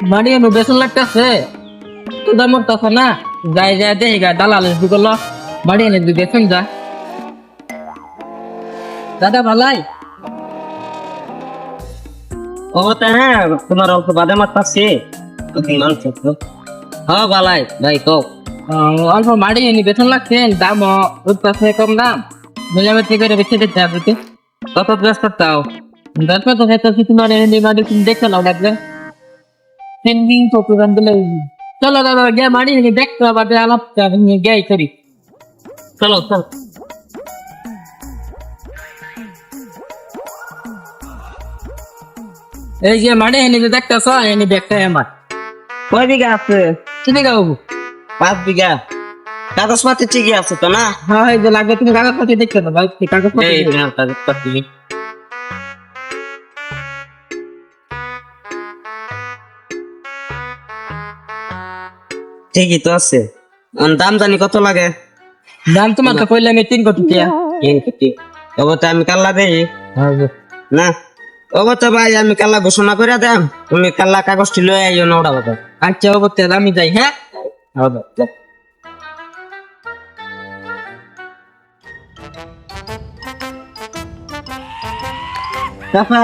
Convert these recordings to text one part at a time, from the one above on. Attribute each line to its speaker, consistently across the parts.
Speaker 1: বাড়ি এনে বেসন লাগতেছে। তো দাম মরতেছে না? যাই যাই দেখি গা দালাল এসবি করল। বাড়ি এনে তুই বেসন যা। দাদা ভালাই?
Speaker 2: ও তা হ্যাঁ তোমার অল্প বাদাম পাচ্ছি। হ্যাঁ বালাই ভাই
Speaker 1: আহ, অল্প মাড়ি এনে বেতন লাগছে দাম উঠতেছে কম দাম। মিলামেটি করে বেছে দিতে হবে।
Speaker 2: কত ব্যস্ত তাও।
Speaker 1: দশ তো মানে এনে মাড়ি তুমি দেখতে নাও লাগবে তিন দিন তো প্রোগ্রাম দিলে চলো দাদা গিয়ে মাড়ি এনে দেখতে আবার আলাপ গিয়ে করি
Speaker 2: চলো চলো
Speaker 1: এই যে মাড়ি এনে দেখতেছ এনে দেখতে আমার
Speaker 2: কয় বিঘা আছে
Speaker 1: চিনি গা বাবু
Speaker 2: পাঁচ বিঘা কাগজপাতি ঠিকই আছে তো না
Speaker 1: হ্যাঁ লাগবে তুমি কাগজপত্র দেখতে।
Speaker 2: নাও কাগজপাতি ঠিকই তো আছে। দাম জানি কত লাগে?
Speaker 1: দাম তোমার তো কইলাম এই তিন কোটি
Speaker 2: তিন কোটি তবে তো আমি কাল্লা দেই। না। ওগো তো ভাই আমি কাল্লা ঘোষণা করে দেম। তুমি কাল্লা কাগজটি লয়ে আইও না ওটা বাবা।
Speaker 1: আচ্ছা অবশ্যই আমি যাই হ্যাঁ?
Speaker 2: চাচা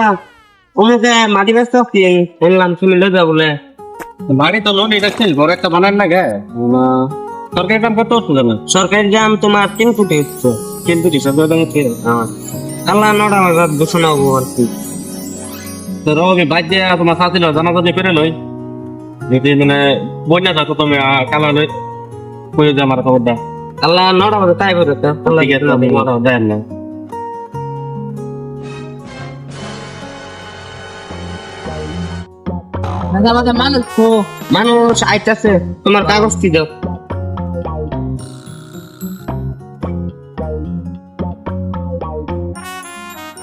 Speaker 2: ওমুকে মাটি ব্যস্ত কি শুনলাম তুমি লইবা বলে।
Speaker 3: বাড়ি তো লোন এটা ছিল ঘর একটা বানান না গে। সরকারি দাম কত হচ্ছে জানো
Speaker 2: সরকারি দাম তোমার তিন কোটি হচ্ছে।
Speaker 3: কিন্তু সরকারি দাম হচ্ছে
Speaker 2: কাল্লা নটা বাজার ঘোষণা হব আর কি।
Speaker 3: তো রবি দিয়ে তোমার সাথী জানা জানি করে লই। যদি মানে বন্যা থাকো তুমি কালা লই। কই যে আমার খবর দা
Speaker 2: কাল্লা নটা বাজার তাই করে
Speaker 3: মারা দেন না।
Speaker 1: মানুষ তো
Speaker 2: মানুষ আইতাছে তোমার কাগজ কি দাও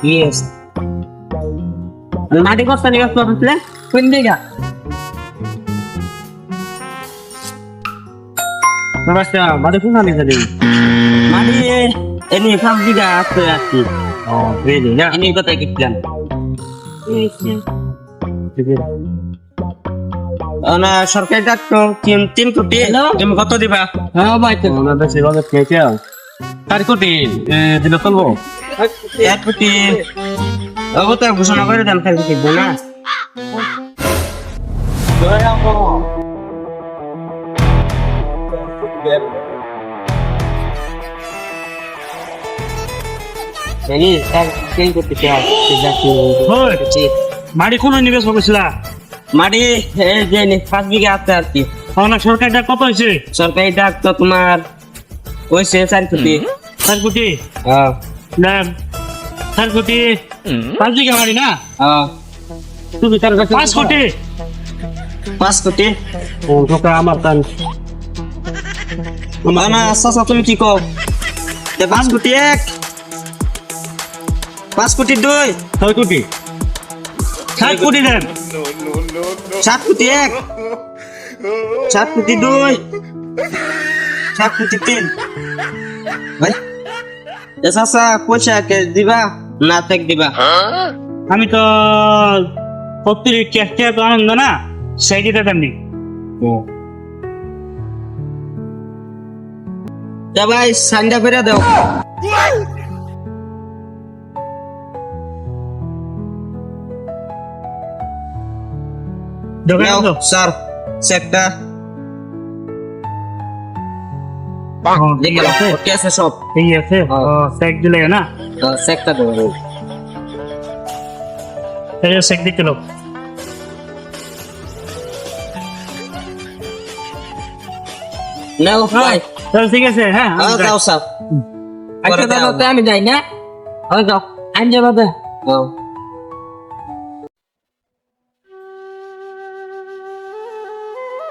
Speaker 2: ইয়েস মাটি কষ্ট নিয়ে আসতে পারছিলে
Speaker 1: কোন দিঘা
Speaker 3: নমস্কার মাঝে কোন আনি জানি
Speaker 2: মাটি এনে সব দিকে আসতে আসছি
Speaker 3: ও রেডি না
Speaker 2: এনে কোথায় গেছিলাম না সরকারি ডাক্তার তিন তিন কোটি? তুমি কত দিবা?
Speaker 1: হ্যাঁ ভাই তো
Speaker 3: ওনাদের সেভাবে খেয়েছে চার কোটি। দিলে চলবো?
Speaker 2: এক কোটি। অবতা ঘোষণা করে দেন না তিন কোটি আছে
Speaker 3: হয় কোন নিবেশ করেছিলা?
Speaker 2: মাটি যে পাঁচ বিঘা আছে আর কি।
Speaker 3: অনেক সরকারিটা কত হয়েছে?
Speaker 2: সরকারি ডাক তো তোমার হয়েছে চার কোটি।
Speaker 3: চার কোটি?
Speaker 2: হ্যাঁ।
Speaker 3: না চার কোটি? পাঁচ বিঘা মারি না?
Speaker 2: হ্যাঁ।
Speaker 3: তুমি তার কাছে পাঁচ কোটি।
Speaker 2: পাঁচ কোটি।
Speaker 3: ও তোকে আমার তান
Speaker 2: না না আচ্ছা আচ্ছা তুমি কি কও? তে পাঁচ কোটি এক। পাঁচ কোটি দুই।
Speaker 3: ছয় কোটি। সাত কোটি দেন।
Speaker 2: সাত কোটি এক। সাত কোটি দুই। সাত কোটি তিন। ভাই এ চাচা পয়সা কে দিবা না চেক দিবা?
Speaker 3: আমি তো সত্যি ক্যাশ তো আনন্দ না সেই দিতে তেমনি।
Speaker 2: ভাই সাইনটা করে দাও।
Speaker 3: দোকানে
Speaker 2: নাও,
Speaker 3: তো
Speaker 2: স্যার চেকটা দেখে
Speaker 3: আছে
Speaker 2: ওকে আছে সব
Speaker 3: ঠিক আছে ও চেক দিলে না
Speaker 2: হ্যাঁ, চেকটা দেবো
Speaker 3: এই চেক দিতে লো
Speaker 2: নাও ভাই
Speaker 3: তাহলে ঠিক আছে হ্যাঁ আমি
Speaker 2: হ্যাঁ
Speaker 3: যাই।
Speaker 2: যাও স্যার
Speaker 1: আচ্ছা
Speaker 2: পরে
Speaker 1: দাদা
Speaker 2: দাও।
Speaker 1: তো আমি যাই না
Speaker 2: হ্যাঁ যাও
Speaker 1: আমি যাব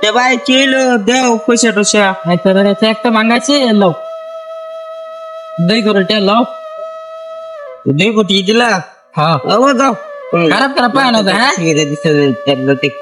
Speaker 2: এ ভাই কি হইল দেও পয়সা টয়সা।
Speaker 1: তোদের দাদা একটা মাঙ্গাইছে লও। দুই করে টে লও।
Speaker 2: দুই কোটি দিলা?
Speaker 1: হ্যাঁ।
Speaker 2: ও দাও।
Speaker 1: খারাপ খারাপ পায় না হ্যাঁ?
Speaker 2: ঠিক আছে দিছে একদম ঠিক